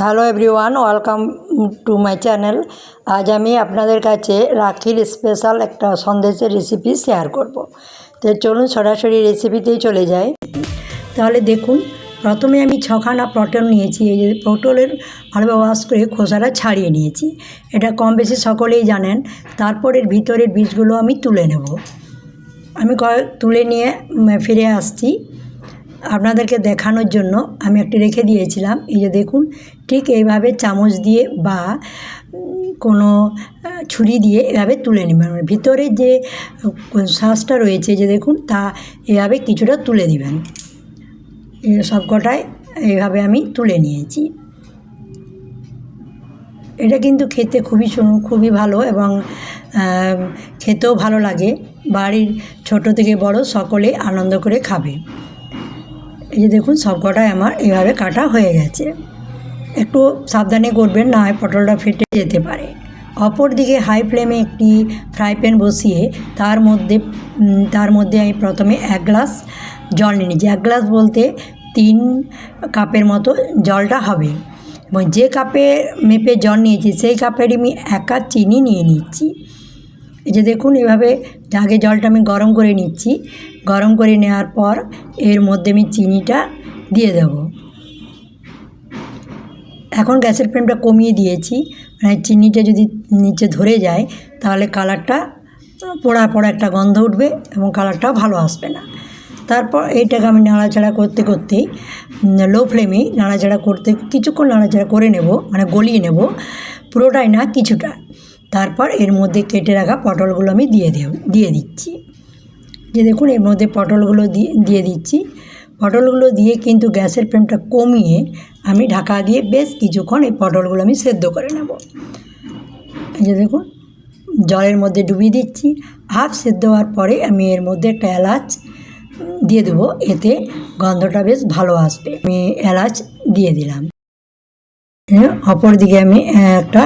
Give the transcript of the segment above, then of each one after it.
Hello everyone welcome to my channel আজ আমি আপনাদের কাছে রাখির স্পেশাল একটা সন্দেশের রেসিপি শেয়ার করব। তো চলুন সরাসরি রেসিপিতেই চলে যাই। তাহলে দেখুন, প্রথমে আমি ছখানা পটল নিয়েছি। এই যে পটলের ভালোভাবে ওয়াশ করে খোসাটা ছাড়িয়ে নিয়েছি। এটা কম বেশি সকলেই জানেন। তারপরের ভিতরের বীজগুলো আমি তুলে নেব। আমি তুলে নিয়ে ফিরে আসছি। আপনাদেরকে দেখানোর জন্য আমি একটি রেখে দিয়েছিলাম। এই যে দেখুন, ঠিক এইভাবে চামচ দিয়ে বা কোনো ছুরি দিয়ে এভাবে তুলে নেবেন। মানে ভিতরে যে শ্বাসটা রয়েছে, যে দেখুন, তা এভাবে কিছুটা তুলে দিবেন। এ সব কটাই এইভাবে আমি তুলে নিয়েছি। এটা কিন্তু খেতে খুবই খুবই ভালো এবং খেতেও ভালো লাগে। বাড়ির ছোট থেকে বড় সকলে আনন্দ করে খাবে। এই যে দেখুন সব কটাই আমার এইভাবে কাটা হয়ে গেছে। একটু সাবধানে করবেন, না হয় পটলটা ফেটে যেতে পারে। অপর দিকে হাই ফ্লেমে একটি ফ্রাই প্যান বসিয়ে তার মধ্যে তার মধ্যে আমি প্রথমে এক গ্লাস জল নিয়ে নিয়েছি। এক গ্লাস বলতে তিন কাপের মতো জলটা হবে। এবং যে কাপে মেপে জল নিয়েছি, সেই কাপের আমি এক চিনি নিয়ে নিচ্ছি। এই যে দেখুন, এভাবে আগে জলটা আমি গরম করে নিচ্ছি। গরম করে নেওয়ার পর এর মধ্যে আমি চিনিটা দিয়ে দেব। এখন গ্যাসের ফ্লেমটা কমিয়ে দিয়েছি। মানে চিনিটা যদি নিচে ধরে যায়, তাহলে কালারটা পোড়া পোড়া একটা গন্ধ উঠবে এবং কালারটাও ভালো আসবে না। তারপর এইটাকে আমি নাড়াচাড়া করতে করতেই লো ফ্লেমেই নাড়াচাড়া করতে, কিছুক্ষণ নাড়াচাড়া করে নেব মানে গলিয়ে নেব। পুরোটাই না, কিছুটা। তারপর এর মধ্যে কেটে রাখা পটলগুলো আমি দিয়ে দেব দিয়ে দিচ্ছি। যে দেখুন এর মধ্যে পটলগুলো দিয়ে দিয়ে দিচ্ছি। পটলগুলো দিয়ে কিন্তু গ্যাসের ফ্লেমটা কমিয়ে আমি ঢাকা দিয়ে বেশ কিছুক্ষণ এই পটলগুলো আমি সেদ্ধ করে নেব। যে দেখুন জলের মধ্যে ডুবিয়ে দিচ্ছি। হাফ সেদ্ধ হওয়ার পরে আমি এর মধ্যে একটা এলাচ দিয়ে দেবো। এতে গন্ধটা বেশ ভালো আসবে। আমি এলাচ দিয়ে দিলাম। হ্যাঁ, অপর দিকে আমি একটা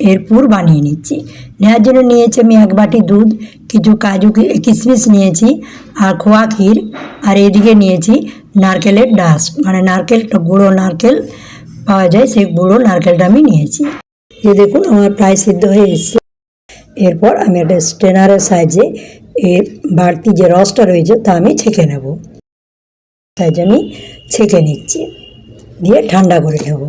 এর পুর বানিয়ে নিচ্ছি। নেওয়ার জন্য নিয়েছি আমি এক বাটি দুধ, কিছু কাজু কিশমিশ নিয়েছি, আর খোয়া ক্ষীর, আর এদিকে নিয়েছি নারকেলের ডাস মানে নারকেল গুঁড়ো নারকেল পাওয়া যায়, সেই গুঁড়ো নারকেলটা আমি নিয়েছি। যে দেখুন, আমার প্রায় সিদ্ধ হয়ে এসছে। এরপর আমি একটা স্টেনারের সাহায্যে এর বাড়তি যে রসটা রয়েছে, তা আমি ছেঁকে নেব। সাহায্যে আমি ছেঁকে নিচ্ছি। দিয়ে ঠান্ডা করে নেব।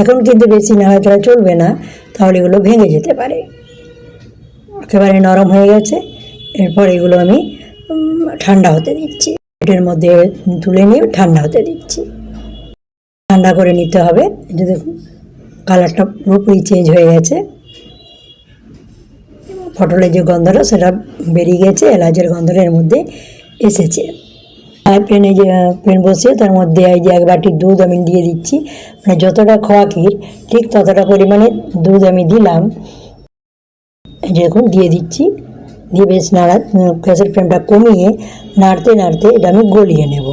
এখন কিন্তু বেশি নাড়াচাড়া চলবে না, তাহলে এগুলো ভেঙে যেতে পারে। একেবারে নরম হয়ে গেছে, এরপর এগুলো আমি ঠান্ডা হতে দিচ্ছি। এটার মধ্যে তুলে নিয়ে ঠান্ডা হতে দিচ্ছি। ঠান্ডা করে নিতে হবে, এই যে দেখুন, কালারটা পুরোপুরি চেঞ্জ হয়ে গেছে। পটলের যে গন্ধটা, সেটা বেরিয়ে গেছে, এলাচের গন্ধটা এর মধ্যে এসেছে। প্যানে যে প্যান বসিয়ে তার মধ্যে এই যে এক বাটি দুধ আমি দিয়ে দিচ্ছি। মানে যতটা খোয়া ক্ষীর ঠিক ততটা পরিমাণে দুধ আমি দিলাম। এই যে দেখুন, দিয়ে দিচ্ছি। দিয়ে বেশ নাড়া গ্যাসের ফ্লেমটা কমিয়ে নাড়তে নাড়তে এটা আমি গলিয়ে নেব।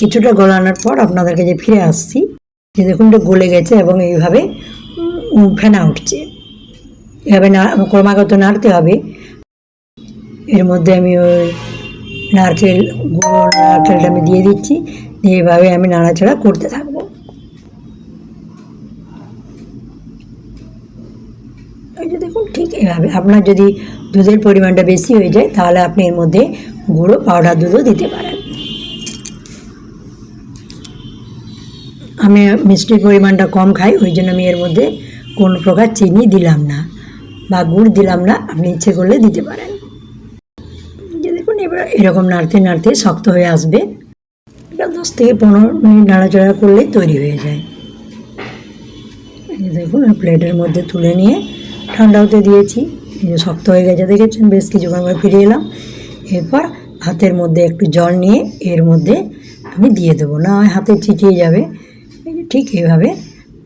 কিছুটা গলানোর পর আপনাদেরকে যে ফিরে আসছি, যে দেখুন, এটা গলে গেছে এবং এইভাবে ফেনা উঠছে। এভাবে না, ক্রমাগত নাড়তে হবে। এর মধ্যে আমি ওই নারকেল গুঁড়ো, নারকেলটা আমি দিয়ে দিচ্ছি। দিয়ে এভাবে আমি নাড়াচাড়া করতে থাকব। এই যে দেখুন, ঠিক এভাবে। আপনার যদি দুধের পরিমাণটা বেশি হয়ে যায়, তাহলে আপনি এর মধ্যে গুঁড়ো, পাউডার দুধও দিতে পারেন। আমি মিষ্টির পরিমাণটা কম খাই, ওই জন্য আমি এর মধ্যে কোনো প্রকার চিনি দিলাম না বা গুড় দিলাম না। আপনি ইচ্ছে করলে দিতে পারেন। এবার এরকম নাড়তে নাড়তে শক্ত হয়ে আসবে। এটা দশ থেকে পনেরো মিনিট নাড়াচাড়া করলেই তৈরি হয়ে যায়। দেখুন প্লেটের মধ্যে তুলে নিয়ে ঠান্ডা হতে দিয়েছি। শক্ত হয়ে গেছে, দেখেছেন? বেশ কিছুক্ষণ পর ফিরে এলাম। এরপর হাতের মধ্যে একটু জল নিয়ে এর মধ্যে আমি দিয়ে দেবো। না হয় হাতে চিটিয়ে যাবে। ঠিক এইভাবে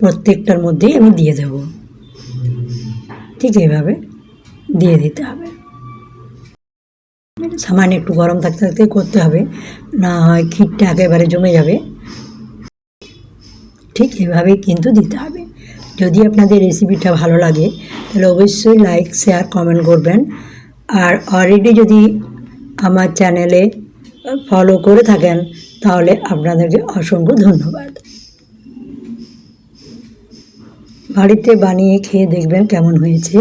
প্রত্যেকটার মধ্যেই আমি দিয়ে দেবো। ঠিক এইভাবে দিয়ে দিতে হবে। সামান্য একটু গরম থাকতে থাকতে করতে হবে। না হয় ক্ষীরটা একেবারে জমে যাবে। ঠিক এভাবেই কিন্তু দিতে হবে। যদি আপনাদের রেসিপিটা ভালো লাগে, তাহলে অবশ্যই লাইক শেয়ার কমেন্ট করবেন। আর অলরেডি যদি আমার চ্যানেলে ফলো করে থাকেন, তাহলে আপনাদেরকে অসংখ্য ধন্যবাদ। বাড়িতে বানিয়ে খেয়ে দেখবেন কেমন হয়েছে।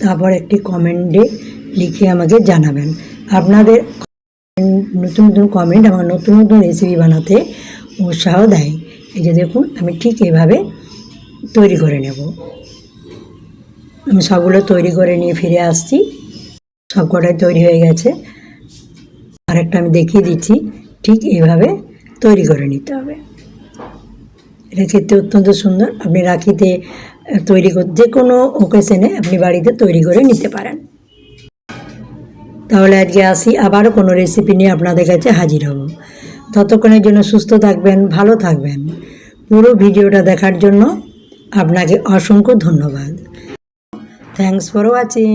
তারপর একটি কমেন্টে লিখে আমাকে জানাবেন। আপনাদের নতুন নতুন কমেন্ট আমার নতুন নতুন রেসিপি বানাতে উৎসাহ দেয়। এই যে দেখুন, আমি ঠিক এভাবে তৈরি করে নেব। আমি সবগুলো তৈরি করে নিয়ে ফিরে আসছি। সব কটাই তৈরি হয়ে গেছে। আরেকটা আমি দেখিয়ে দিচ্ছি, ঠিক এভাবে তৈরি করে নিতে হবে। এটা খেতে অত্যন্ত সুন্দর। আপনি রাখিতে তৈরি কর যে কোনো ওকেশনে আপনি বাড়িতে তৈরি করে নিতে পারেন। তাহলে আজকে আসি, আবারও কোনো রেসিপি নিয়ে আপনাদের কাছে হাজির হব। ততক্ষণের জন্য সুস্থ থাকবেন, ভালো থাকবেন। পুরো ভিডিওটা দেখার জন্য আপনাকে অসংখ্য ধন্যবাদ। Thanks for watching